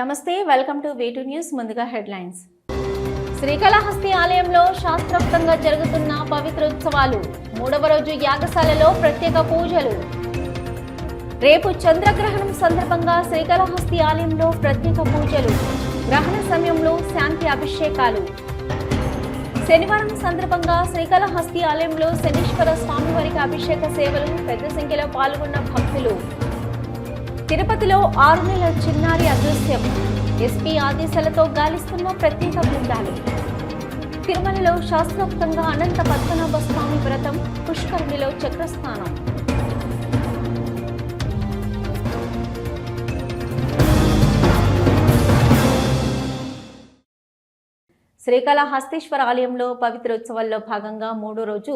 నమస్తే welcome to way to news ముందుగా headlines. Srikalahasti ఆలయంలో శాస్త్రోక్తంగా జరుగుతున్న పవిత్రోత్సవాలు. మూడవ రోజు యాగశాలలో ప్రత్యేక పూజలు. రేపు చంద్రగ్రహణం సందర్భంగా శ్రీకాళహస్తి ఆలయంలో ప్రత్యేక పూజలు. గ్రహణ సమయంలో శాంతి అభిషేకాలు. శనివారం సందర్భంగా శ్రీకాళహస్తి ఆలయంలో శనీశ్వర స్వామివారికి అభిషేక సేవలు పెద్ద సంఖ్యలో పాల్గొన్న భక్తులు. తిరుపతిలో ఆరు నెలల చిన్నారి అదృశ్యం. ఎస్పీ ఆదేశాలతో గాలిస్తున్న ప్రత్యేక బృందాలు. తిరుమలలో శాస్త్రోక్తంగా అనంత పద్మనాభ స్వామి వ్రతం పుష్కరిణిలో చక్రస్నానం. శ్రీకాళహస్తీశ్వర ఆలయంలో పవిత్రోత్సవాల్లో భాగంగా మూడో రోజు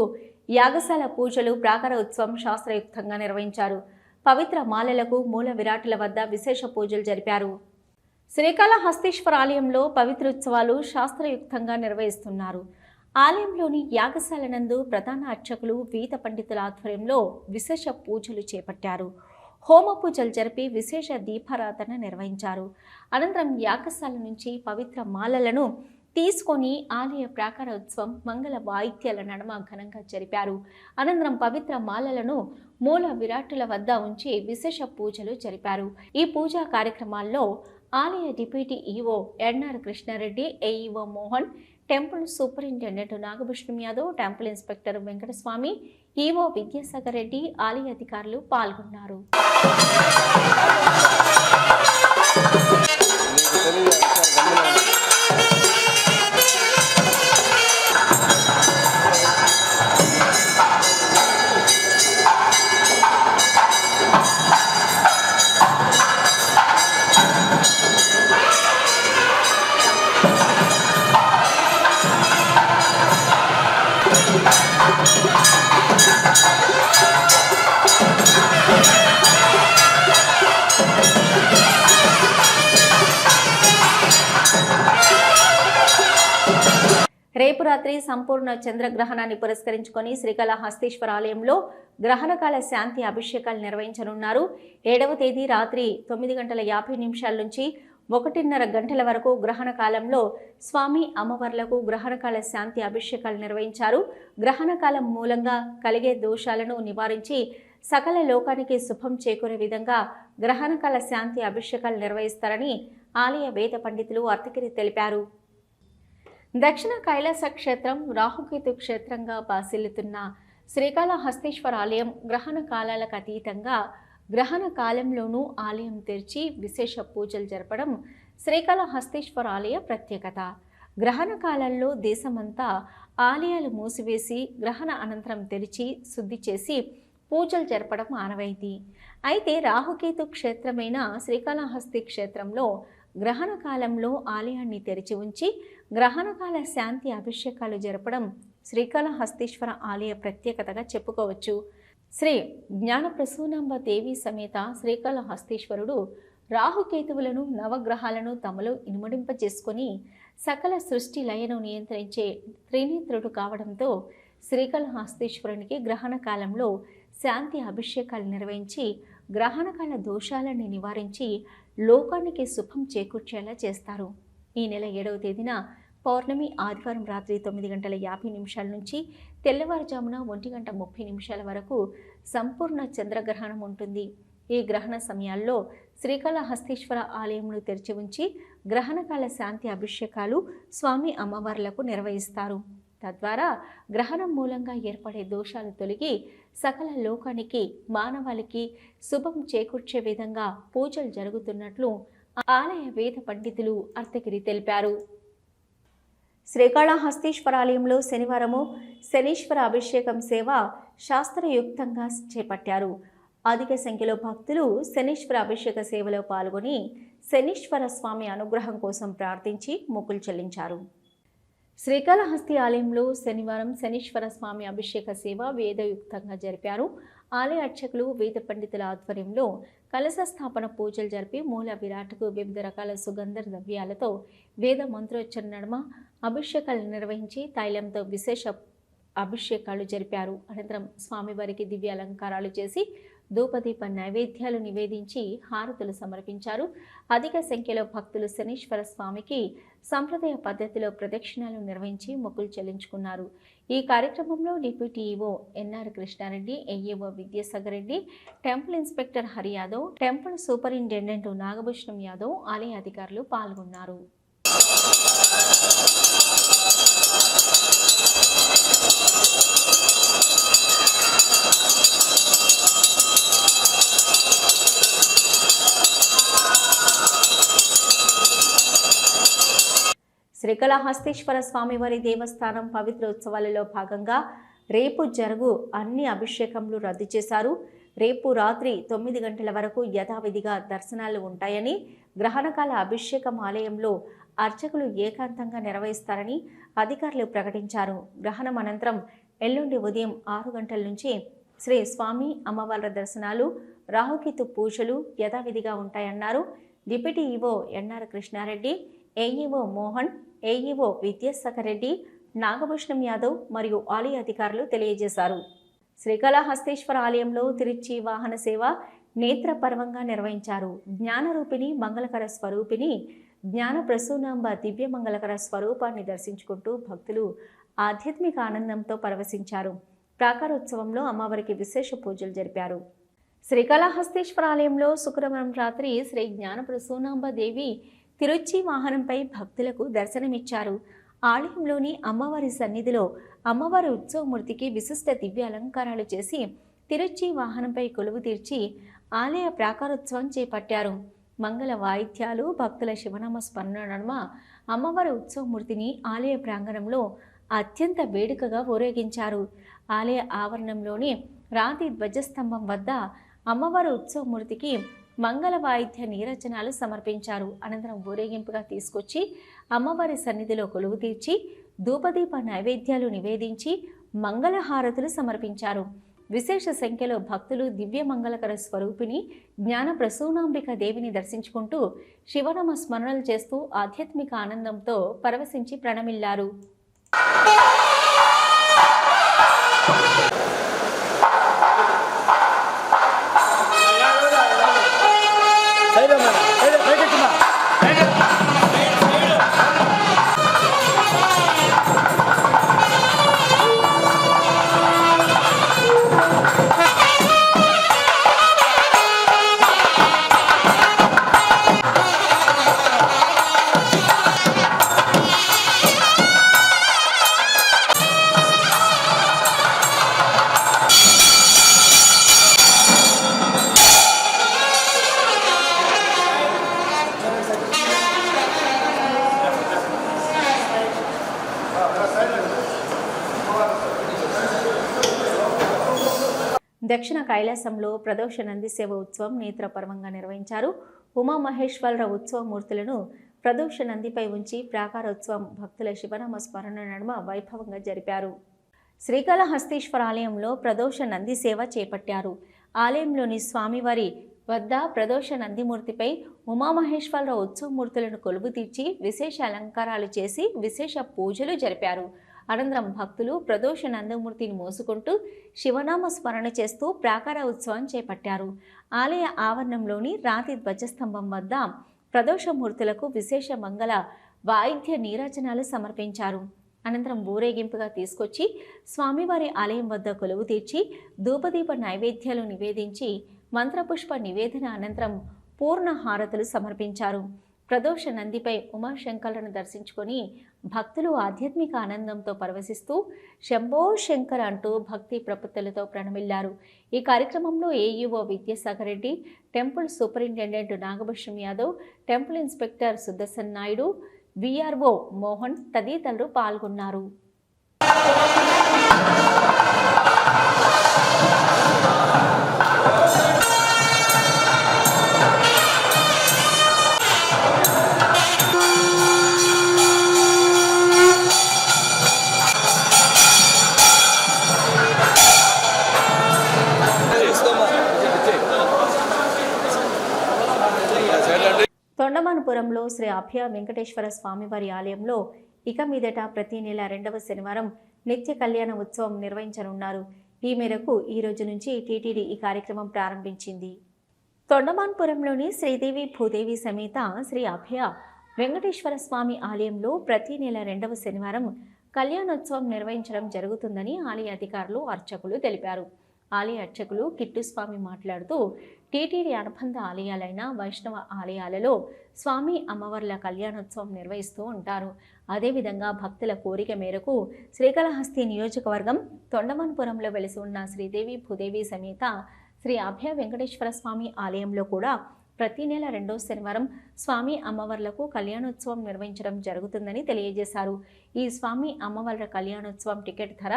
యాగశాల పూజలు ప్రాకార ఉత్సవం శాస్త్రయుక్తంగా నిర్వహించారు. పవిత్ర మాలలకు మూల విరాటుల వద్ద విశేష పూజలు జరిపారు. శ్రీకాళహస్తీశ్వర ఆలయంలో పవిత్రోత్సవాలు శాస్త్రయుక్తంగా నిర్వహిస్తున్నారు. ఆలయంలోని యాగశాల నందు ప్రధాన అర్చకులు వీత పండితుల ఆధ్వర్యంలో విశేష పూజలు చేపట్టారు. హోమ పూజలు జరిపి విశేష దీపారాధన నిర్వహించారు. అనంతరం యాగశాల నుంచి పవిత్ర మాలలను తీసుకొని ఆలయ ప్రాకారోత్సవం మంగళ వాయిద్యాల నడమ ఘనంగా జరిపారు. అనంతరం పవిత్ర మాలలను మూల విరాటుల వద్ద ఉంచి విశేష పూజలు జరిపారు. ఈ పూజా కార్యక్రమాల్లో ఆలయ deputy EO NR Krishna Reddy AEO Mohan temple superintendent Nagabhushanam Yadav temple inspector Venkataswamy EO Vidyasagar Reddy ఆలయ అధికారులు పాల్గొన్నారు. సంపూర్ణ చంద్రగ్రహణాన్ని పురస్కరించుకొని శ్రీకాళహస్తీశ్వర ఆలయంలో గ్రహణకాల శాంతి అభిషేకాలు నిర్వహించనున్నారు. ఏడవ తేదీ రాత్రి తొమ్మిది గంటల యాభై నిమిషాల నుంచి ఒకటిన్నర గంటల వరకు గ్రహణ కాలంలో స్వామి అమ్మవార్లకు గ్రహణకాల శాంతి అభిషేకాలు నిర్వహించారు. గ్రహణకాలం మూలంగా కలిగే దోషాలను నివారించి సకల లోకానికి శుభం చేకూరే విధంగా గ్రహణకాల శాంతి అభిషేకాలు నిర్వహిస్తారని ఆలయ వేద పండితులు అర్థకిరి తెలిపారు. దక్షిణ కైలాస క్షేత్రం రాహుకేతు క్షేత్రంగా బాసిల్లుతున్న శ్రీకాళహస్తీశ్వర ఆలయం గ్రహణ కాలాలకు అతీతంగా గ్రహణ కాలంలోనూ ఆలయం తెరిచి విశేష పూజలు జరపడం శ్రీకాళహస్తీశ్వర ఆలయ ప్రత్యేకత. గ్రహణ కాలంలో దేశమంతా ఆలయాలు మూసివేసి గ్రహణ అనంతరం తెరిచి శుద్ధి చేసి పూజలు జరపడం ఆనవాయితీ. అయితే రాహుకేతు క్షేత్రమైన శ్రీకాళహస్తి క్షేత్రంలో గ్రహణ కాలంలో ఆలయాన్ని తెరిచి ఉంచి గ్రహణకాల శాంతి అభిషేకాలు జరపడం శ్రీకాళహస్తీశ్వర ఆలయ ప్రత్యేకతగా చెప్పుకోవచ్చు. శ్రీ జ్ఞాన ప్రసూనాంబ దేవి సమేత శ్రీకాళహస్తీశ్వరుడు రాహుకేతువులను నవగ్రహాలను తమలో ఇనుమడింపజేసుకొని సకల సృష్టి లయను నియంత్రించే త్రినేత్రుడు కావడంతో శ్రీకాళహస్తీశ్వరునికి గ్రహణ కాలంలో శాంతి అభిషేకాలు నిర్వహించి గ్రహణకాల దోషాలను నివారించి లోకానికి శుభం చేకూర్చేలా చేస్తారు. ఈ నెల ఏడవ తేదీన పౌర్ణమి ఆదివారం రాత్రి తొమ్మిది గంటల యాభై నిమిషాల నుంచి తెల్లవారుజామున ఒంటి గంట ముప్పై నిమిషాల వరకు సంపూర్ణ చంద్రగ్రహణం ఉంటుంది. ఈ గ్రహణ సమయాల్లో శ్రీకాళహస్తీశ్వర ఆలయంను తెరిచి ఉంచి గ్రహణకాల శాంతి అభిషేకాలు స్వామి అమ్మవార్లకు నిర్వహిస్తారు. తద్వారా గ్రహణం మూలంగా ఏర్పడే దోషాలు తొలగి సకల లోకానికి మానవాళికి శుభం చేకూర్చే విధంగా పూజలు జరుగుతున్నట్లు ఆలయ వేద పండితులు అర్థగిరి తెలిపారు. శ్రీకాళహస్తీశ్వర ఆలయంలో శనివారము శనీశ్వర అభిషేకం సేవ శాస్త్రయుక్తంగా చేపట్టారు. అధిక సంఖ్యలో భక్తులు శనీశ్వర అభిషేక సేవలో పాల్గొని శనీశ్వర స్వామి అనుగ్రహం కోసం ప్రార్థించి మొక్కులు చెల్లించారు. శ్రీకాళహస్తి ఆలయంలో శనివారం శనీశ్వర స్వామి అభిషేక సేవ వేదయుక్తంగా జరిపారు. ఆలయ అర్చకులు వేద పండితుల ఆధ్వర్యంలో కలశ స్థాపన పూజలు జరిపి మూల విరాట్కు వివిధ రకాల సుగంధ ద్రవ్యాలతో వేద మంత్రోచ్చరణ నడుమ అభిషేకాలు నిర్వహించి తైలంతో విశేష అభిషేకాలు జరిపారు. అనంతరం స్వామివారికి దివ్య అలంకారాలు చేసి ధూపదీప నైవేద్యాలు నివేదించి హారతులు సమర్పించారు. అధిక సంఖ్యలో భక్తులు శనీశ్వర స్వామికి సంప్రదాయ పద్ధతిలో ప్రదక్షిణాలు నిర్వహించి మొక్కులు చెల్లించుకున్నారు. ఈ కార్యక్రమంలో deputy EO NR Krishna Reddy AEO Vidyasagar Reddy temple inspector Hari Yadav temple superintendent Nagabhushanam Yadav ఆలయ అధికారులు పాల్గొన్నారు. శ్రీకళహస్తీశ్వర స్వామివారి దేవస్థానం పవిత్ర ఉత్సవాలలో భాగంగా రేపు జరుగు అన్ని అభిషేకములు రద్దు చేశారు. రేపు రాత్రి తొమ్మిది గంటల వరకు యథావిధిగా దర్శనాలు ఉంటాయని గ్రహణకాల అభిషేకం ఆలయంలో అర్చకులు ఏకాంతంగా నిర్వహిస్తారని అధికారులు ప్రకటించారు. గ్రహణం అనంతరం ఎల్లుండి ఉదయం ఆరు గంటల నుంచి శ్రీ స్వామి అమ్మవార్ల దర్శనాలు రాహుకేతు పూజలు యథావిధిగా ఉంటాయన్నారు. Deputy EO NR Krishna Reddy AEO Mohan AEO Vidyasagar Reddy Nagabhushanam Yadav మరియు ఆలయ అధికారులు తెలియజేశారు. శ్రీకాళహస్తీశ్వర ఆలయంలో తిరుచి వాహన సేవ నేత్రపర్వంగా నిర్వహించారు. జ్ఞానరూపిణి మంగళకర స్వరూపిణి జ్ఞాన ప్రసూనాంబ దివ్య మంగళకర స్వరూపాన్ని దర్శించుకుంటూ భక్తులు ఆధ్యాత్మిక ఆనందంతో పరవశించారు. ప్రాకారోత్సవంలో అమ్మవారికి విశేష పూజలు జరిపారు. శ్రీకాళహస్తీశ్వర ఆలయంలో శుక్రవారం రాత్రి శ్రీ జ్ఞాన ప్రసూనాంబ దేవి తిరుచి వాహనంపై భక్తులకు దర్శనమిచ్చారు. ఆలయంలోని అమ్మవారి సన్నిధిలో అమ్మవారి ఉత్సవమూర్తికి విశిష్ట దివ్య అలంకారాలు చేసి తిరుచి వాహనంపై కొలువు తీర్చి ఆలయ ప్రాకారోత్సవం చేపట్టారు. మంగళ వాయిద్యాలు భక్తుల శివనామ స్మరణ నడుమ అమ్మవారి ఉత్సవమూర్తిని ఆలయ ప్రాంగణంలో అత్యంత వేడుకగా ఊరేగించారు. ఆలయ ఆవరణంలోని రాతి ధ్వజస్తంభం వద్ద అమ్మవారి ఉత్సవమూర్తికి మంగళ వాయిద్య నీరజనాలు సమర్పించారు. అనంతరం ఊరేగింపుగా తీసుకొచ్చి అమ్మవారి సన్నిధిలో కొలువు తీర్చి ధూపదీప నైవేద్యాలు నివేదించి మంగళహారతులు సమర్పించారు. విశేష సంఖ్యలో భక్తులు దివ్య మంగళకర స్వరూపిణి జ్ఞాన ప్రసూనాంబిక దేవిని దర్శించుకుంటూ శివనామ స్మరణలు చేస్తూ ఆధ్యాత్మిక ఆనందంతో పరవశించి ప్రణమిల్లారు. దక్షిణ కైలాసంలో ప్రదోష నంది సేవ ఉత్సవం నేత్రపర్వంగా నిర్వహించారు. ఉమామహేశ్వరరావు ఉత్సవ మూర్తులను ప్రదోష నందిపై ఉంచి ప్రాకారోత్సవం భక్తుల శివనామ స్మరణ నడుమ వైభవంగా జరిపారు. శ్రీకాళహస్తీశ్వర ఆలయంలో ప్రదోష నంది సేవ చేపట్టారు. ఆలయంలోని స్వామివారి వద్ద ప్రదోష నందిమూర్తిపై ఉమామహేశ్వరరావు ఉత్సవమూర్తులను కొలువు తీర్చి విశేష అలంకారాలు చేసి విశేష పూజలు జరిపారు. అనంతరం భక్తులు ప్రదోష నందమూర్తిని మోసుకుంటూ శివనామ స్మరణ చేస్తూ ప్రాకార ఉత్సవం చేపట్టారు. ఆలయ ఆవరణంలోని రాతి ధ్వజస్తంభం వద్ద ప్రదోషమూర్తులకు విశేష మంగళ వాయిద్య నీరాజనాలు సమర్పించారు. అనంతరం ఊరేగింపుగా తీసుకొచ్చి స్వామివారి ఆలయం వద్ద కొలువు తీర్చి ధూపదీప నైవేద్యాలు నివేదించి మంత్రపుష్ప నివేదన అనంతరం పూర్ణ హారతులు సమర్పించారు. ప్రదోష నందిపై ఉమాశంకరులను దర్శించుకొని భక్తులు ఆధ్యాత్మిక ఆనందంతో పరవశిస్తూ శంభో శంకర్ అంటూ భక్తి ప్రపత్తులతో ప్రణమిల్లారు. ఈ కార్యక్రమంలో AEO Vidyasagar Reddy temple superintendent Nagabhushanam Yadav temple inspector Sudarshan Naidu VRO Mohan తదితరులు పాల్గొన్నారు. తొండమానపురంలో శ్రీ అభయ వెంకటేశ్వర స్వామివారి ఆలయంలో ఇక మీదట ప్రతి నెల రెండవ శనివారం నిత్య కళ్యాణ ఉత్సవం నిర్వహించనున్నారు. ఈ మేరకు ఈ రోజు నుంచి టీటీడీ ఈ కార్యక్రమం ప్రారంభించింది. తొండమాన్పురంలోని శ్రీదేవి భూదేవి సమేత శ్రీ అభయ వెంకటేశ్వర స్వామి ఆలయంలో ప్రతి నెల రెండవ శనివారం కళ్యాణోత్సవం నిర్వహించడం జరుగుతుందని ఆలయ అధికారులు అర్చకులు తెలిపారు. ఆలయ అర్చకులు కిట్టుస్వామి మాట్లాడుతూ టీటీడీ అనుబంధ ఆలయాలైన వైష్ణవ ఆలయాలలో స్వామి అమ్మవార్ల కళ్యాణోత్సవం నిర్వహిస్తూ ఉంటారు. అదేవిధంగా భక్తుల కోరిక మేరకు శ్రీకాళహస్తి నియోజకవర్గం తొండమన్పురంలో వెలిసి ఉన్న శ్రీదేవి భూదేవి సమేత శ్రీ అభయ వెంకటేశ్వర స్వామి ఆలయంలో కూడా ప్రతి నెల రెండో శనివారం స్వామి అమ్మవార్లకు కళ్యాణోత్సవం నిర్వహించడం జరుగుతుందని తెలియజేశారు. ఈ స్వామి అమ్మవార్ల కళ్యాణోత్సవం టికెట్ ధర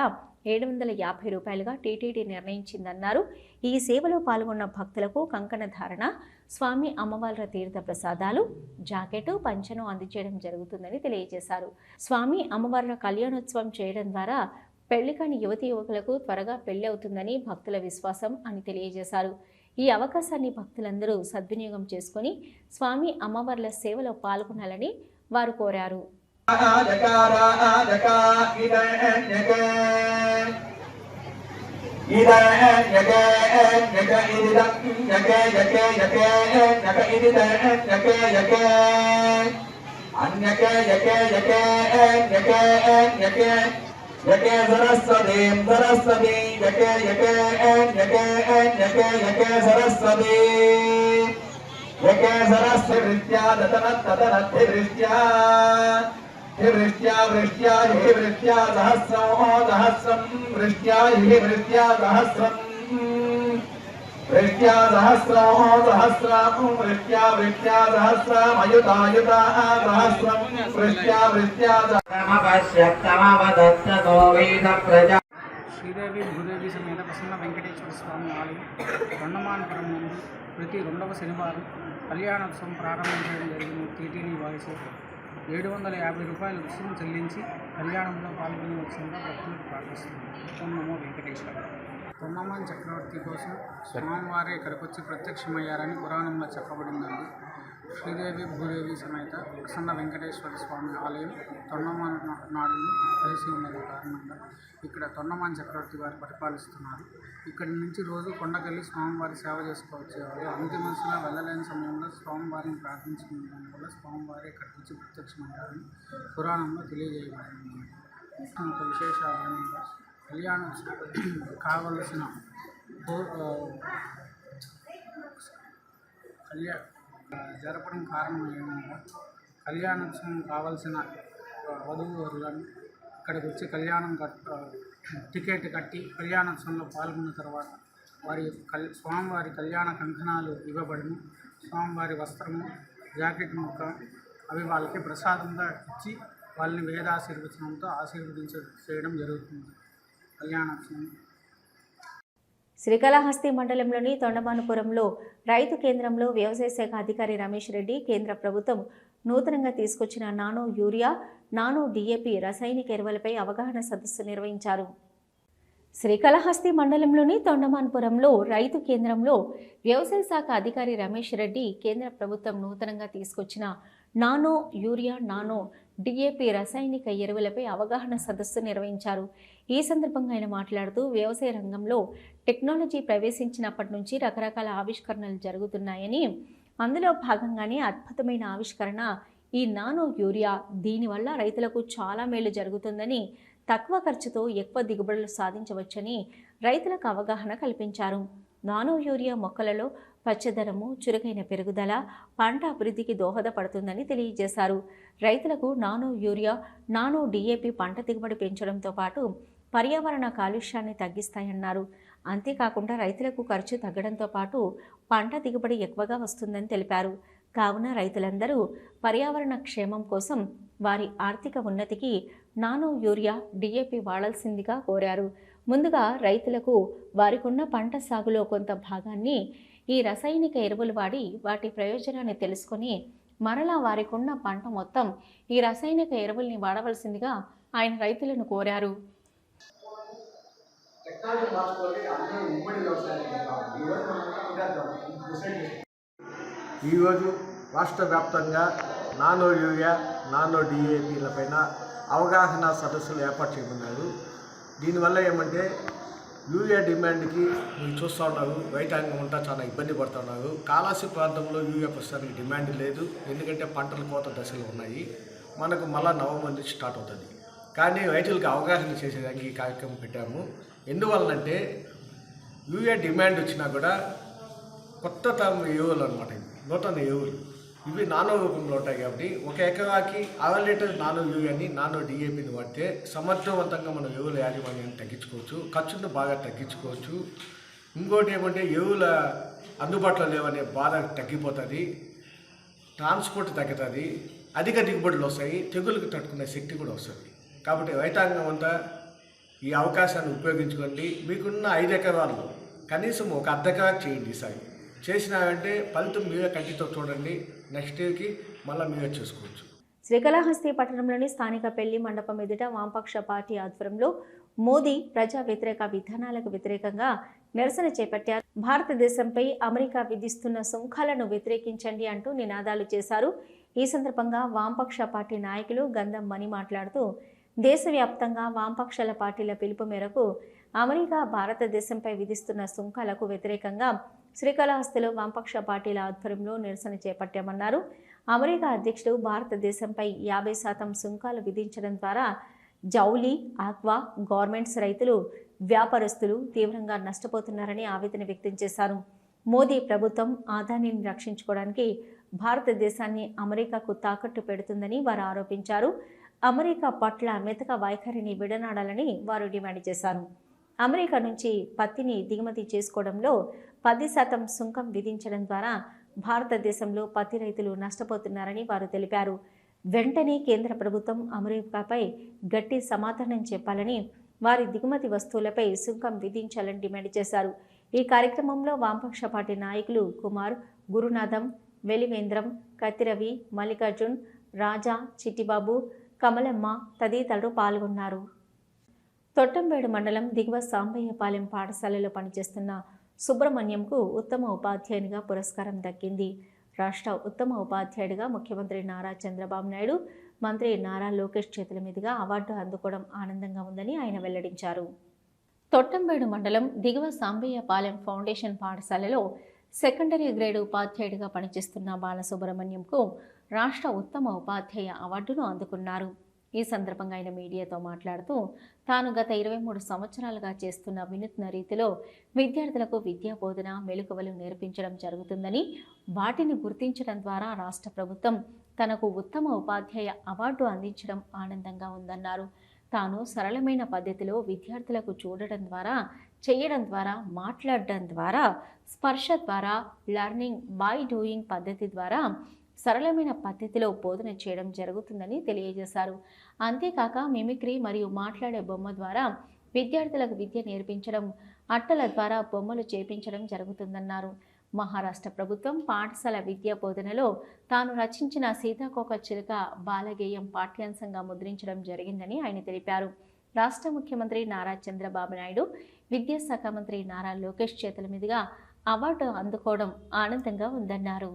ఏడు వందల యాభై రూపాయలుగా టీటీడీ నిర్ణయించిందన్నారు. ఈ సేవలో పాల్గొన్న భక్తులకు కంకణ ధారణ స్వామి అమ్మవార్ల తీర్థ ప్రసాదాలు జాకెట్ పంచను అందజేయడం జరుగుతుందని తెలియజేశారు. స్వామి అమ్మవార్ల కళ్యాణోత్సవం చేయడం ద్వారా పెళ్ళి కాని యువతి యువకులకు త్వరగా పెళ్ళి అవుతుందని భక్తుల విశ్వాసం అని తెలియజేశారు. ఈ అవకాశాన్ని భక్తులందరూ సద్వినియోగం చేసుకొని స్వామి అమ్మవార్ల సేవలో పాల్గొనాలని వారు కోరారు అన్యకే యకే యకే యకే యకే యక ఇదన్యక యక అన్యక యక యక యక యక యక సరస్వతీం సరస్వతీ యక యక యక యక యక సరస్వతీ. యక సరస్వృత్యా దతనత్తదనత్తివృత్యా హివృత్యా వృష్ట్యా हि వృత్యా సహస్రం సహస్రం వృష్ట్యా हि వృత్యా సహస్రం. వృష్ట్యా సహస్రం సహస్రం వృష్ట్యా వృష్ట్యా సహస్రం అయుతాయుతా సహస్రం వృష్ట్యా వృష్ట్యా సమపశ్యత్తమవదత్తతో వేద ప్రజా శ్రీదేవి భూదేవి సమేత ప్రసన్న వెంకటేశ్వర స్వామి ఆలయం రెండమానపురం నుండి ప్రతి రెండవ శనివారం కళ్యాణోత్సవం ప్రారంభించడం జరిగింది. టీటీడీ వాయిస్ ఏడు వందల యాభై రూపాయల రుసుము చెల్లించి కళ్యాణంలో పాల్గొని వచ్చిందిగా భక్తులకు ప్రార్థిస్తుంది ఓం నమో వెంకటేశ్వర. తొమ్మమాన్ చక్రవర్తి కోసం స్వామివారే ఇక్కడికి వచ్చి ప్రత్యక్షమయ్యారని పురాణంలో చెప్పబడిందండి. శ్రీదేవి భూదేవి సమేత ప్రసన్న వెంకటేశ్వర స్వామి ఆలయం తొండమాన్ నాడుని కలిసి ఉన్నది కారణంగా ఇక్కడ తొండమాన్ చక్రవర్తి వారు పరిపాలిస్తున్నారు. ఇక్కడి నుంచి రోజు కొండకెళ్ళి స్వామివారి సేవ చేసుకోవచ్చు. వాళ్ళు అంతిమ మనసులో వెళ్ళలేని సమయంలో స్వామివారిని ప్రార్థించుకున్న వల్ల స్వామివారి ఇక్కడికి వచ్చి ప్రత్యక్షమయ్యారని పురాణంలో తెలియజేయబడింది. విశేషాలు కళ్యాణం కావలసిన కళ్యాణ కళ్యా జరపడం కారణం ఏమనగా కళ్యాణోత్సవం కావలసిన వధువులను ఇక్కడికి వచ్చి కళ్యాణం కట్ టికెట్ కట్టి కళ్యాణోత్సవంలో పాల్గొన్న తర్వాత వారి కల్ స్వామివారి కళ్యాణ కంకణాలు ఇవ్వబడిను. స్వామివారి వస్త్రము జాకెట్ ముక్క అవి వాళ్ళకి ప్రసాదంగా ఇచ్చి వాళ్ళని వేదాశీర్వచనంతో ఆశీర్వదించ చేయడం జరుగుతుంది. కళ్యాణోత్సవం. శ్రీకాళహస్తి మండలంలోని తొండమానుపురంలో రైతు కేంద్రంలో వ్యవసాయ శాఖ అధికారి రమేష్ రెడ్డి కేంద్ర ప్రభుత్వం నూతనంగా తీసుకొచ్చిన నానో యూరియా నానో డిఏపి రసాయనిక ఎరువులపై అవగాహన సదస్సు నిర్వహించారు. శ్రీకాళహస్తి మండలంలోని తొండమాన్పురంలో రైతు కేంద్రంలో వ్యవసాయ శాఖ అధికారి రమేష్ రెడ్డి కేంద్ర ప్రభుత్వం నూతనంగా తీసుకొచ్చిన నానో యూరియా నానో డిఏపి రసాయనిక ఎరువులపై అవగాహన సదస్సు నిర్వహించారు. ఈ సందర్భంగా ఆయన మాట్లాడుతూ వ్యవసాయ రంగంలో టెక్నాలజీ ప్రవేశించినప్పటి నుంచి రకరకాల ఆవిష్కరణలు జరుగుతున్నాయని అందులో భాగంగానే అద్భుతమైన ఆవిష్కరణ ఈ నానో యూరియా. దీనివల్ల రైతులకు చాలా మేలు జరుగుతుందని తక్కువ ఖర్చుతో ఎక్కువ దిగుబడులు సాధించవచ్చని రైతులకు అవగాహన కల్పించారు. నానో యూరియా మొక్కలలో పచ్చదనము చురుకైన పెరుగుదల పంట అభివృద్ధికి దోహదపడుతుందని తెలియజేశారు. రైతులకు నానో యూరియా నానో డిఏపి పంట దిగుబడి పెంచడంతో పాటు పర్యావరణ కాలుష్యాన్ని తగ్గిస్తాయన్నారు. అంతేకాకుండా రైతులకు ఖర్చు తగ్గడంతో పాటు పంట దిగుబడి ఎక్కువగా వస్తుందని తెలిపారు. కావున రైతులందరూ పర్యావరణ క్షేమం కోసం వారి ఆర్థిక ఉన్నతికి నానో యూరియా డిఏపి వాడాల్సిందిగా కోరారు. ముందుగా రైతులకు వారికున్న పంట సాగులో కొంత భాగాన్ని ఈ రసాయనిక ఎరువులు వాడి వాటి ప్రయోజనాన్ని తెలుసుకొని మరలా వారికున్న పంట మొత్తం ఈ రసాయనిక ఎరువుల్ని వాడవలసిందిగా ఆయన రైతులను కోరారు. ఈరోజు రాష్ట్ర వ్యాప్తంగా నానో యూరియా నానో డిఏపీల పైన అవగాహన సదస్సులు ఏర్పాటు చేయమన్నారు దీనివల్ల ఏమంటే యూరియా డిమాండ్కి మీరు చూస్తూ ఉన్నారు. రైతాంగం ఉంటా చాలా ఇబ్బంది పడుతున్నారు. కాలాసి ప్రాంతంలో యూరియా ప్రస్తుతానికి డిమాండ్ లేదు. ఎందుకంటే పంటలు కోత దశలు ఉన్నాయి. మనకు మళ్ళా నవంబర్ నుంచి స్టార్ట్ అవుతుంది. కానీ రైతులకు అవగాహన చేసేదానికి ఈ కార్యక్రమం పెట్టాము. ఎందువల్లంటే యూరియా డిమాండ్ వచ్చినా కూడా కొత్త తరం ఎరువులు అనమాట నూతన ఎరువులు. ఇవి నానో రూపంలో ఉంటాయి కాబట్టి ఒక ఎకరాకి అర లీటర్ నానో యూరియాని నానో డిఏపిని వాడితే సమర్థవంతంగా మనం ఎరువుల యాజమాన్యాన్ని తగ్గించుకోవచ్చు ఖర్చును బాగా తగ్గించుకోవచ్చు. ఇంకోటి ఏమంటే ఎరువుల అందుబాటులో లేవనే బాధ తగ్గిపోతుంది ట్రాన్స్పోర్ట్ తగ్గుతుంది అధిక దిగుబడులు వస్తాయి తెగులకు తట్టుకునే శక్తి కూడా వస్తుంది. కాబట్టి రైతాంగం అంతా ఈ అవకాశాన్ని ఉపయోగించుకోండి. మీకున్న ఐదు ఎకరాలు కనీసం ఒక అర్ధకరా చేయండి ఈసారి. చేసినారంటే ఫలితం మీరే కంటితో చూడండి. నెక్స్ట్ ఇయర్కి మళ్ళీ మీరే చేసుకోవచ్చు. శ్రీకాళహస్తి పట్టణంలోని స్థానిక పెళ్ళి మండపం ఎదుట వామపక్ష పార్టీ ఆధ్వర్యంలో మోదీ ప్రజా వ్యతిరేక విధానాలకు వ్యతిరేకంగా నిరసన చేపట్టారు. భారతదేశంపై అమెరికా విధిస్తున్న సుంకాలను వ్యతిరేకించండి అంటూ నినాదాలు చేశారు. ఈ సందర్భంగా వామపక్ష పార్టీ నాయకులు గంధం మణి మాట్లాడుతూ దేశవ్యాప్తంగా వామపక్షాల పార్టీల పిలుపు మేరకు అమెరికా భారతదేశంపై విధిస్తున్న సుంకాలకు వ్యతిరేకంగా శ్రీకాళహస్తిలో వామపక్ష పార్టీల ఆధ్వర్యంలో నిరసన చేపట్టామన్నారు. అమెరికా అధ్యక్షుడు భారతదేశంపై యాభై శాతం సుంకాలు విధించడం ద్వారా జౌలి ఆక్వా గవర్నమెంట్స్ రైతులు వ్యాపారస్తులు తీవ్రంగా నష్టపోతున్నారని ఆవేదన వ్యక్తం చేశారు. మోదీ ప్రభుత్వం ఆదానిని రక్షించుకోవడానికి భారతదేశాన్ని అమెరికాకు తాకట్టు పెడుతుందని వారు ఆరోపించారు. అమెరికా పట్ల మెతక వైఖరిని విడనాడాలని వారు డిమాండ్ చేశారు. అమెరికా నుంచి పత్తిని దిగుమతి చేసుకోవడంలో పది శాతం సుంకం విధించడం ద్వారా భారతదేశంలో పత్తి రైతులు నష్టపోతున్నారని వారు తెలిపారు. వెంటనే కేంద్ర ప్రభుత్వం అమెరికాపై గట్టి సమాధానం చెప్పాలని వారి దిగుమతి వస్తువులపై సుంకం విధించాలని డిమాండ్ చేశారు. ఈ కార్యక్రమంలో వామపక్ష పార్టీ నాయకులు కుమార్ గురునాథం వెలివేంద్రం కత్తిరవి మల్లికార్జున్ రాజా చిట్టిబాబు కమలమ్మ తదితరులు పాల్గొన్నారు. తొట్టంబేడు మండలం దిగువ సాంబయ్యపాలెం పాఠశాలలో పనిచేస్తున్న సుబ్రహ్మణ్యంకు ఉత్తమ ఉపాధ్యాయునిగా పురస్కారం దక్కింది. రాష్ట్ర ఉత్తమ ఉపాధ్యాయుడిగా ముఖ్యమంత్రి నారా చంద్రబాబు నాయుడు మంత్రి నారా లోకేష్ చేతుల మీదుగా అవార్డు అందుకోవడం ఆనందంగా ఉందని ఆయన వెల్లడించారు. తొట్టంబేడు మండలం దిగువ సాంబయ్యపాలెం ఫౌండేషన్ పాఠశాలలో సెకండరీ గ్రేడ్ ఉపాధ్యాయుడిగా పనిచేస్తున్న బాలసుబ్రహ్మణ్యంకు రాష్ట్ర ఉత్తమ ఉపాధ్యాయ అవార్డును అందుకున్నారు. ఈ సందర్భంగా ఆయన మీడియాతో మాట్లాడుతూ తాను గత ఇరవై మూడు సంవత్సరాలుగా చేస్తున్న వినూత్న రీతిలో విద్యార్థులకు విద్యా బోధన మెలకువలు నేర్పించడం జరుగుతుందని వాటిని గుర్తించడం ద్వారా రాష్ట్ర ప్రభుత్వం తనకు ఉత్తమ ఉపాధ్యాయ అవార్డు అందించడం ఆనందంగా ఉందన్నారు. తాను సరళమైన పద్ధతిలో విద్యార్థులకు చూడడం ద్వారా చేయడం ద్వారా మాట్లాడడం ద్వారా స్పర్శ ద్వారా లర్నింగ్ బై డూయింగ్ పద్ధతి ద్వారా సరళమైన పద్ధతిలో బోధన చేయడం జరుగుతుందని తెలియజేశారు. అంతేకాక మిమిక్రీ మరియు మాట్లాడే బొమ్మ ద్వారా విద్యార్థులకు విద్య నేర్పించడం అట్టల ద్వారా బొమ్మలు చేపించడం జరుగుతుందన్నారు. మహారాష్ట్ర ప్రభుత్వం పాఠశాల విద్యా బోధనలో తాను రచించిన సీతాకోక చిలుక బాలగేయం పాఠ్యాంశంగా ముద్రించడం జరిగిందని ఆయన తెలిపారు. రాష్ట్ర ముఖ్యమంత్రి నారా చంద్రబాబు నాయుడు విద్యాశాఖ మంత్రి నారా లోకేష్ చేతుల మీదుగా అవార్డు అందుకోవడం ఆనందంగా ఉందన్నారు.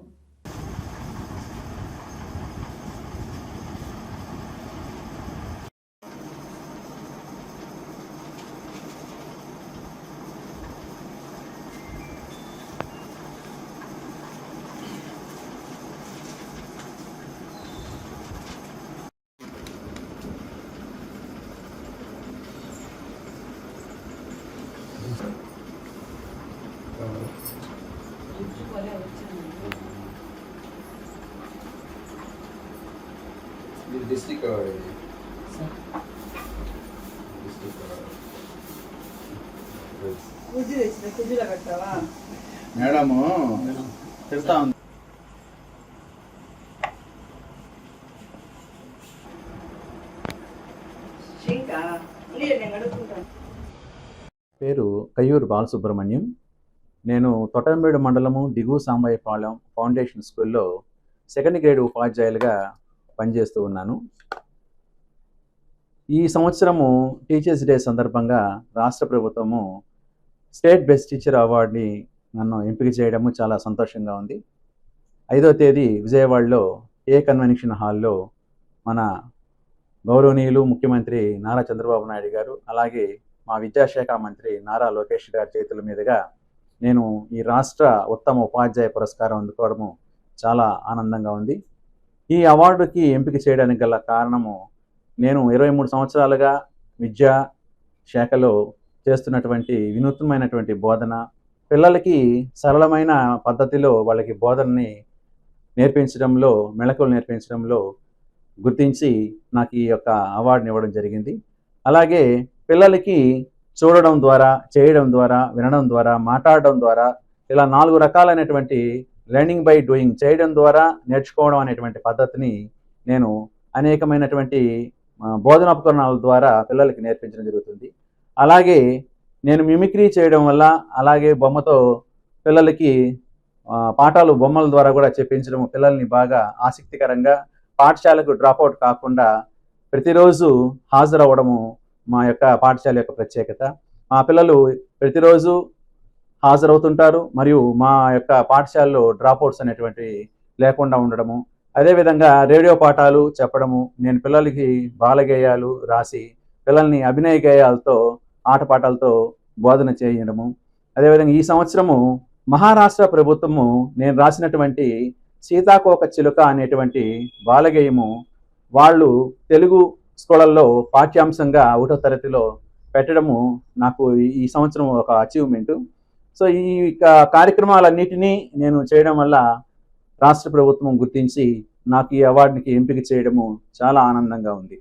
పెట్టావా మేడము తిడతా ఉంది పేరు కయ్యూరు బాలసుబ్రహ్మణ్యం. నేను తొటంబేడు మండలము దిగువ సాంబయ్యపాలెం ఫౌండేషన్ స్కూల్లో సెకండ్ గ్రేడ్ ఉపాధ్యాయులుగా పనిచేస్తూ ఉన్నాను. ఈ సంవత్సరము టీచర్స్ డే సందర్భంగా రాష్ట్ర ప్రభుత్వము స్టేట్ బెస్ట్ టీచర్ అవార్డుని నన్ను ఎంపిక చేయడము చాలా సంతోషంగా ఉంది. ఐదో తేదీ విజయవాడలో ఏ కన్వెన్షన్ హాల్లో మన గౌరవనీయులు ముఖ్యమంత్రి నారా చంద్రబాబు నాయుడు గారు అలాగే మా విద్యాశాఖ మంత్రి నారా లోకేష్ గారి చేతుల మీదుగా నేను ఈ రాష్ట్ర ఉత్తమ ఉపాధ్యాయ పురస్కారం అందుకోవడము చాలా ఆనందంగా ఉంది. ఈ అవార్డుకి ఎంపిక చేయడానికి గల కారణము నేను ఇరవై మూడు సంవత్సరాలుగా విద్యా శాఖలో చేస్తున్నటువంటి వినూత్నమైనటువంటి బోధన పిల్లలకి సరళమైన పద్ధతిలో వాళ్ళకి బోధనని నేర్పించడంలో మెళకులు నేర్పించడంలో గుర్తించి నాకు ఈ యొక్క అవార్డుని ఇవ్వడం జరిగింది. అలాగే పిల్లలకి చూడడం ద్వారా చేయడం ద్వారా వినడం ద్వారా మాట్లాడడం ద్వారా ఇలా నాలుగు రకాలైనటువంటి లెర్నింగ్ బై డూయింగ్ చేయడం ద్వారా నేర్చుకోవడం అనేటువంటి పద్ధతిని నేను అనేకమైనటువంటి ఆ, బోధనోపకరణాల ద్వారా పిల్లలకి నేర్పించడం జరుగుతుంది. అలాగే నేను మిమిక్రీ చేయడం వల్ల అలాగే బొమ్మతో పిల్లలకి పాఠాలు బొమ్మల ద్వారా కూడా చెప్పించడం పిల్లల్ని బాగా ఆసక్తికరంగా పాఠశాలకు డ్రాప్అవుట్ కాకుండా ప్రతిరోజు హాజరవ్వడము మా యొక్క పాఠశాల యొక్క ప్రత్యేకత. మా పిల్లలు ప్రతిరోజు హాజరవుతుంటారు. మరియు మా యొక్క పాఠశాలలో డ్రాప్అవుట్స్ అనేటువంటి లేకుండా ఉండడము. అదేవిధంగా రేడియో పాఠాలు చెప్పడము. నేను పిల్లలకి బాలగేయాలు రాసి పిల్లల్ని అభినయ గేయాలతో ఆటపాటలతో బోధన చేయడము. అదేవిధంగా ఈ సంవత్సరము మహారాష్ట్ర ప్రభుత్వము నేను రాసినటువంటి సీతాకోక చిలుక అనేటువంటి బాలగేయము వాళ్ళు తెలుగు స్కూళ్ళల్లో పాఠ్యాంశంగా ఒకటో తరగతిలో పెట్టడము నాకు ఈ- సంవత్సరం ఒక అచీవ్మెంటు సో ఈ కార్యక్రమాలన్నిటినీ నేను చేయడం వల్ల రాష్ట్ర ప్రభుత్వం గుర్తించి నాకు ఈ అవార్డుకి ఎంపిక చేయడము చాలా ఆనందంగా ఉంది.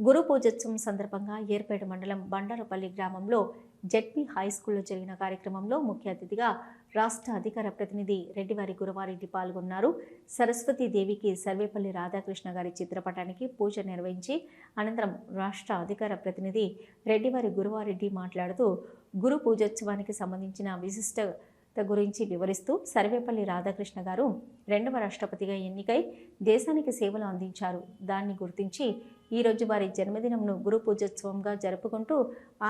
గురు పూజోత్సవం సందర్భంగా ఏర్పేట మండలం బండరపల్లి గ్రామంలో జెడ్పీ హై స్కూల్లో జరిగిన కార్యక్రమంలో ముఖ్య అతిథిగా రాష్ట్ర అధికార ప్రతినిధి రెడ్డివారి గురవారెడ్డి పాల్గొన్నారు. సరస్వతీ దేవికి సర్వేపల్లి రాధాకృష్ణ గారి చిత్రపటానికి పూజ నిర్వహించి అనంతరం రాష్ట్ర అధికార ప్రతినిధి రెడ్డివారి గురవారెడ్డి మాట్లాడుతూ గురు పూజోత్సవానికి సంబంధించిన విశిష్టత గురించి వివరిస్తూ సర్వేపల్లి రాధాకృష్ణ గారు రెండవ రాష్ట్రపతిగా ఎన్నికై దేశానికి సేవలు అందించారు. దాన్ని గుర్తించి ఈ రోజు వారి జన్మదినంను గురు పూజోత్సవంగా జరుపుకుంటూ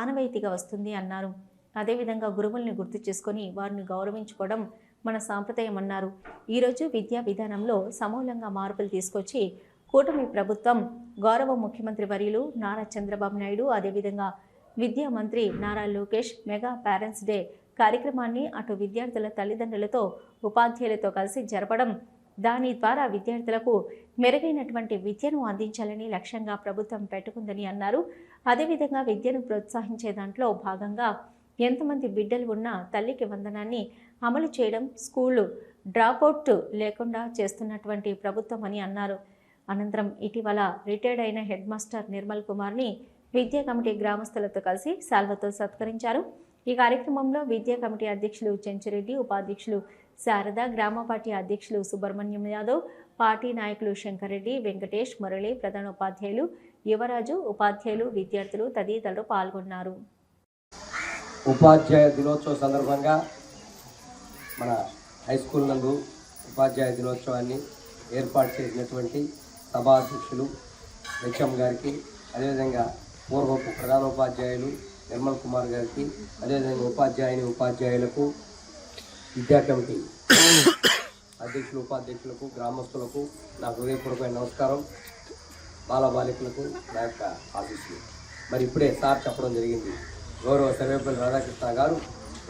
ఆనవాయితీగా వస్తుంది అన్నారు. అదేవిధంగా గురువుల్ని గుర్తు చేసుకొని వారిని గౌరవించుకోవడం మన సాంప్రదాయం అన్నారు ఈరోజు విద్యా విధానంలో సమూలంగా మార్పులు తీసుకొచ్చి కూటమి ప్రభుత్వం గౌరవ ముఖ్యమంత్రి వర్యులు నారా చంద్రబాబు నాయుడు అదేవిధంగా విద్యా మంత్రి Nara Lokesh mega parents day కార్యక్రమాన్ని అటు విద్యార్థుల తల్లిదండ్రులతో ఉపాధ్యాయులతో కలిసి జరపడం దాని ద్వారా విద్యార్థులకు మెరుగైనటువంటి విద్యను అందించాలని లక్ష్యంగా ప్రభుత్వం పెట్టుకుందని అన్నారు. అదేవిధంగా విద్యను ప్రోత్సహించే దాంట్లో భాగంగా ఎంతమంది బిడ్డలు ఉన్నా తల్లికి వందనాన్ని అమలు చేయడం స్కూలు డ్రాపౌట్ లేకుండా చేస్తున్నటువంటి ప్రభుత్వం అని అన్నారు. అనంతరం ఇటీవల రిటైర్డ్ అయిన హెడ్ మాస్టర్ నిర్మల్ కుమార్ని విద్యా కమిటీ గ్రామస్తులతో కలిసి శాల్వతో సత్కరించారు. ఈ కార్యక్రమంలో విద్యా కమిటీ అధ్యక్షులు చెంచురెడ్డి ఉపాధ్యక్షులు శారద గ్రామ పార్టీ అధ్యక్షులు సుబ్రహ్మణ్యం యాదవ్ పార్టీ నాయకులు శంకర్రెడ్డి వెంకటేష్ మురళి ప్రధాన ఉపాధ్యాయులు యువరాజు ఉపాధ్యాయులు విద్యార్థులు తదితరులు పాల్గొన్నారు. ఉపాధ్యాయ దినోత్సవ సందర్భంగా మన హై స్కూల్ నందు ఉపాధ్యాయ దినోత్సవాన్ని ఏర్పాటు చేసినటువంటి సభాధ్యక్షులు హెచ్ఎం గారికి అదేవిధంగా పూర్వపు ప్రధానోపాధ్యాయులు నిర్మల్ కుమార్ గారికి అదేవిధంగా ఉపాధ్యాయుని ఉపాధ్యాయులకు విద్యా కమిటీ అధ్యక్షులు ఉపాధ్యక్షులకు గ్రామస్తులకు నా హృదయపూర్వక నమస్కారం. బాలబాలికలకు నా యొక్క ఆశీస్సులు. మరి ఇప్పుడే సార్ చెప్పడం జరిగింది. గౌరవ సర్వేపల్లి రాధాకృష్ణ గారు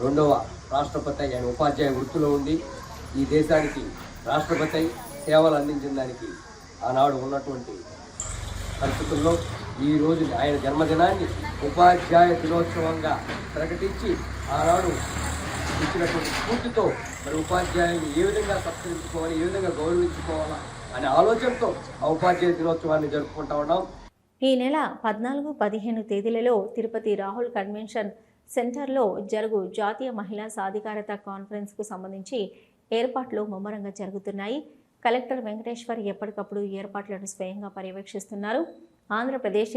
రెండవ రాష్ట్రపతి ఆయన ఉపాధ్యాయ వృత్తిలో ఉండి ఈ దేశానికి రాష్ట్రపతి సేవలు అందించిన దానికి ఆనాడు ఉన్నటువంటి పరిస్థితుల్లో ఈ రోజు ఆయన జన్మదినాన్ని ఉపాధ్యాయ దినోత్సవంగా ప్రకటించి ఆనాడు ఇచ్చినటువంటి స్ఫూర్తితో మరి ఉపాధ్యాయుని ఏ విధంగా సత్కరించుకోవాలి ఏ విధంగా గౌరవించుకోవాలా అనే ఆలోచనతో ఆ ఉపాధ్యాయ దినోత్సవాన్ని జరుపుకుంటా ఉన్నాం. ఈ నెల పద్నాలుగు పదిహేను తేదీలలో తిరుపతి రాహుల్ కన్వెన్షన్ సెంటర్లో జరుగు జాతీయ మహిళా సాధికారత కాన్ఫరెన్స్కు సంబంధించి ఏర్పాట్లు ముమ్మరంగా జరుగుతున్నాయి. కలెక్టర్ వెంకటేశ్వర్ ఎప్పటికప్పుడు ఏర్పాట్లను స్వయంగా పర్యవేక్షిస్తున్నారు. Andhra Pradesh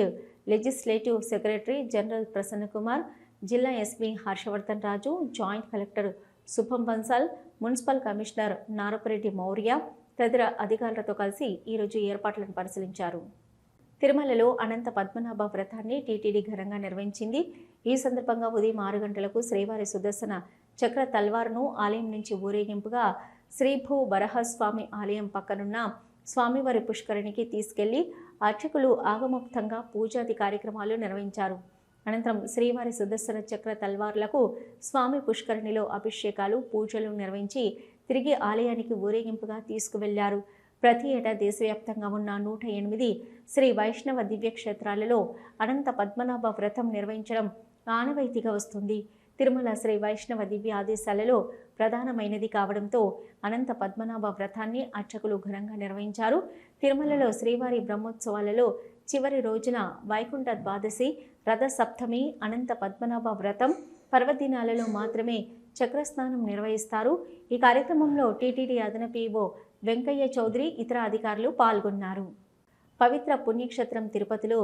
legislative secretary general Prasanna Kumar జిల్లా SP Harshavardhan Raju joint collector Subham Bansal municipal commissioner Narapareddy Maurya తదితర అధికారులతో కలిసి ఈరోజు ఏర్పాట్లను పరిశీలించారు. తిరుమలలో అనంత పద్మనాభ వ్రతాన్ని టీటీడీ ఘనంగా నిర్వహించింది. ఈ సందర్భంగా ఉదయం ఆరు గంటలకు శ్రీవారి సుదర్శన చక్ర తల్వార్ను ఆలయం నుంచి ఊరేగింపుగా శ్రీభూ వరహస్వామి ఆలయం పక్కనున్న స్వామివారి పుష్కరిణికి తీసుకెళ్ళి అర్చకులు ఆగముక్తంగా పూజాది కార్యక్రమాలు నిర్వహించారు. అనంతరం శ్రీవారి సుదర్శన చక్ర తల్వార్లకు స్వామి పుష్కరిణిలో అభిషేకాలు పూజలు నిర్వహించి తిరిగి ఆలయానికి ఊరేగింపుగా తీసుకువెళ్ళారు. ప్రతి ఏటా దేశవ్యాప్తంగా ఉన్న నూట ఎనిమిది శ్రీ వైష్ణవ దివ్యక్షేత్రాలలో అనంత పద్మనాభ వ్రతం నిర్వహించడం ఆనవాయితీగా వస్తుంది. తిరుమల శ్రీ వైష్ణవ దివ్య ఆదేశాలలో ప్రధానమైనది కావడంతో అనంత పద్మనాభ వ్రతాన్ని అర్చకులు ఘనంగా నిర్వహించారు. తిరుమలలో శ్రీవారి బ్రహ్మోత్సవాలలో చివరి రోజున వైకుంఠ ద్వాదశి రథ సప్తమి అనంత పద్మనాభ వ్రతం పర్వదినాలలో మాత్రమే చక్రస్నానం నిర్వహిస్తారు. ఈ కార్యక్రమంలో టీటీడీ అదనపు ఈవో వెంకయ్య చౌదరి ఇతర అధికారులు పాల్గొన్నారు. పవిత్ర పుణ్యక్షేత్రం తిరుపతిలో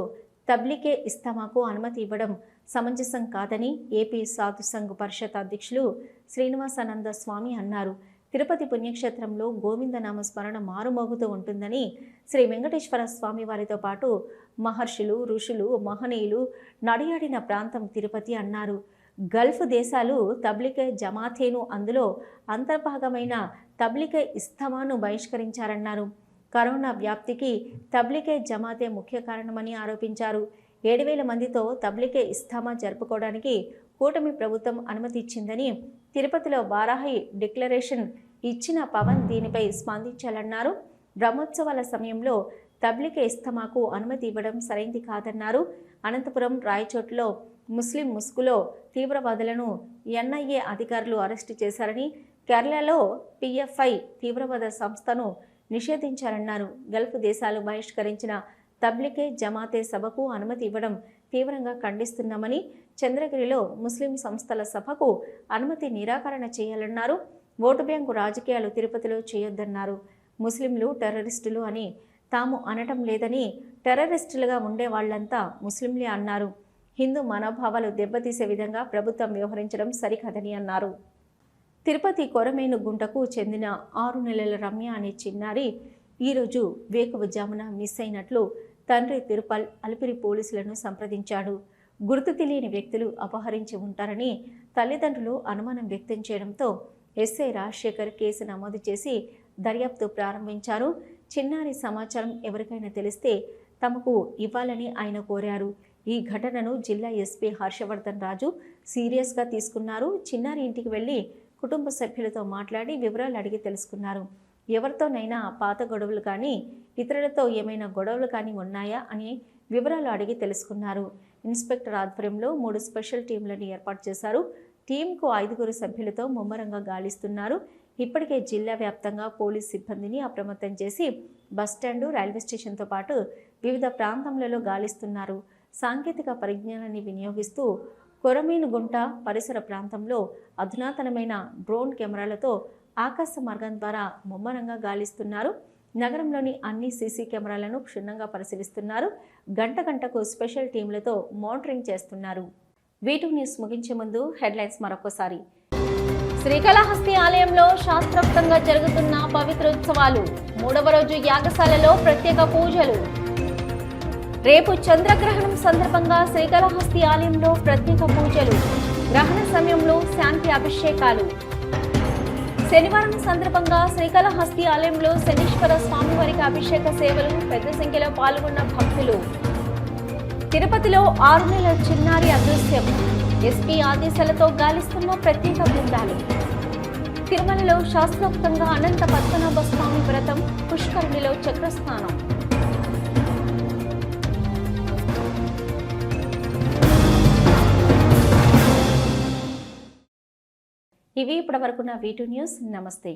తబ్లికే ఇస్తామాకు అనుమతి ఇవ్వడం సమంజసం కాదని ఏపీ సాధు సంఘ్ పరిషత్ అధ్యక్షులు శ్రీనివాసానంద స్వామి అన్నారు. తిరుపతి పుణ్యక్షేత్రంలో గోవిందనామ స్మరణ మారుమోగుతూ ఉంటుందని శ్రీ వెంకటేశ్వర స్వామి వారితో పాటు మహర్షులు ఋషులు మహనీయులు నడియాడిన ప్రాంతం తిరుపతి అన్నారు. గల్ఫ్ దేశాలు తబ్లికే జమాతేను అందులో అంతర్భాగమైన తబ్లికే ఇస్తమాను బహిష్కరించారన్నారు. కరోనా వ్యాప్తికి తబ్లికే జమాతే ముఖ్య కారణమని ఆరోపించారు. ఏడు వేల మందితో తబ్లికే ఇస్తామా జరుపుకోవడానికి కూటమి ప్రభుత్వం అనుమతి ఇచ్చిందని తిరుపతిలో వారాహి డిక్లరేషన్ ఇచ్చిన పవన్ దీనిపై స్పందించాలన్నారు. బ్రహ్మోత్సవాల సమయంలో తబ్లికే ఇస్తమాకు అనుమతి ఇవ్వడం సరైంది కాదన్నారు. అనంతపురం రాయచోట్లో ముస్లిం ముసుగులో తీవ్రవాదులను ఎన్ఐఏ అధికారులు అరెస్టు చేశారని కేరళలో పిఎఫ్ఐ తీవ్రవాద సంస్థను నిషేధించారన్నారు. గల్ఫ్ దేశాలు బహిష్కరించిన తబ్లికే జమాతే సభకు అనుమతి ఇవ్వడం తీవ్రంగా ఖండిస్తున్నామని చంద్రగిరిలో ముస్లిం సంస్థల సభకు అనుమతి నిరాకరణ చేయాలన్నారు. ఓటు బ్యాంకు రాజకీయాలు తిరుపతిలో చేయొద్దన్నారు. ముస్లింలు టెర్రరిస్టులు అని తాము అనటం లేదని టెర్రరిస్టులుగా ఉండే వాళ్ళంతా ముస్లింలే అన్నారు. హిందూ మనోభావాలు దెబ్బతీసే విధంగా ప్రభుత్వం వ్యవహరించడం సరికాదని అన్నారు. తిరుపతి కొరమేను గుంటకు చెందిన ఆరు నెలల రమ్య అనే చిన్నారి ఈరోజు వేకువజామున మిస్ అయినట్లు తండ్రి తిరుపల్ అలిపిరి పోలీసులను సంప్రదించాడు. గుర్తు తెలియని వ్యక్తులు అపహరించి ఉంటారని తల్లిదండ్రులు అనుమానం వ్యక్తం చేయడంతో ఎస్ఐ రాజశేఖర్ కేసు నమోదు చేసి దర్యాప్తు ప్రారంభించారు. చిన్నారి సమాచారం ఎవరికైనా తెలిస్తే తమకు ఇవ్వాలని ఆయన కోరారు. ఈ ఘటనను జిల్లా ఎస్పీ హర్షవర్ధన్ రాజు సీరియస్గా తీసుకున్నారు. చిన్నారి ఇంటికి వెళ్ళి కుటుంబ సభ్యులతో మాట్లాడి వివరాలు అడిగి తెలుసుకున్నారు. ఎవరితోనైనా పాత గొడవలు కానీ ఇతరులతో ఏమైనా గొడవలు కానీ ఉన్నాయా అని వివరాలు అడిగి తెలుసుకున్నారు. ఇన్స్పెక్టర్ ఆధ్వర్యంలో మూడు స్పెషల్ టీంలను ఏర్పాటు చేశారు. టీంకు ఐదుగురు సభ్యులతో ముమ్మరంగా గాలిస్తున్నారు. ఇప్పటికే జిల్లా వ్యాప్తంగా పోలీస్ సిబ్బందిని అప్రమత్తం చేసి బస్టాండు రైల్వే స్టేషన్తో పాటు వివిధ ప్రాంతంలో గాలిస్తున్నారు. సాంకేతిక పరిజ్ఞానాన్ని వినియోగిస్తూ కొరమీనుగుంట పరిసర ప్రాంతంలో అధునాతనమైన డ్రోన్ కెమెరాలతో ఆకాశ మార్గం ద్వారా ముమ్మరంగా గాలిస్తున్నారు. నగరంలోని అన్ని సీసీ కెమెరాలను క్షుణ్ణంగా పరిశీలిస్తున్నారు. గంట గంటకు స్పెషల్ టీంలతో మానిటరింగ్ చేస్తున్నారు. వీటూ న్యూస్ ముగించే ముందు హెడ్లైన్స్ మరొకసారి శ్రీకాళహస్తి ఆలయంలో శాస్త్రోక్తంగా జరుగుతున్న పవిత్రోత్సవాలు. మూడవ రోజు యాగశాలలో ప్రత్యేక పూజలు. రేపు చంద్రగ్రహణం సందర్భంగా శ్రీకాళహస్తి ఆలయంలో ప్రత్యేక పూజలు. గ్రహణ సమయంలో శాంతి అభిషేకాలు. శనివారం సందర్భంగా శ్రీకాళహస్తి ఆలయంలో శనీశ్వర స్వామివారికి అభిషేక సేవలు పెద్ద సంఖ్యలో పాల్గొన్న భక్తులు. తిరుపతిలో ఆరు నెలల చిన్నారి అదృశ్యం. ఎస్పీ ఆదేశాలతో గాలిస్తున్న ప్రత్యేక బృందాలు తిరుమలలో శాస్త్రోక్తంగా అనంత పద్మనాభ స్వామి వ్రతం పుష్కరిణిలో చక్రస్నానం. ఇవి ఇప్పటివరకున్న వీటూ న్యూస్ నమస్తే.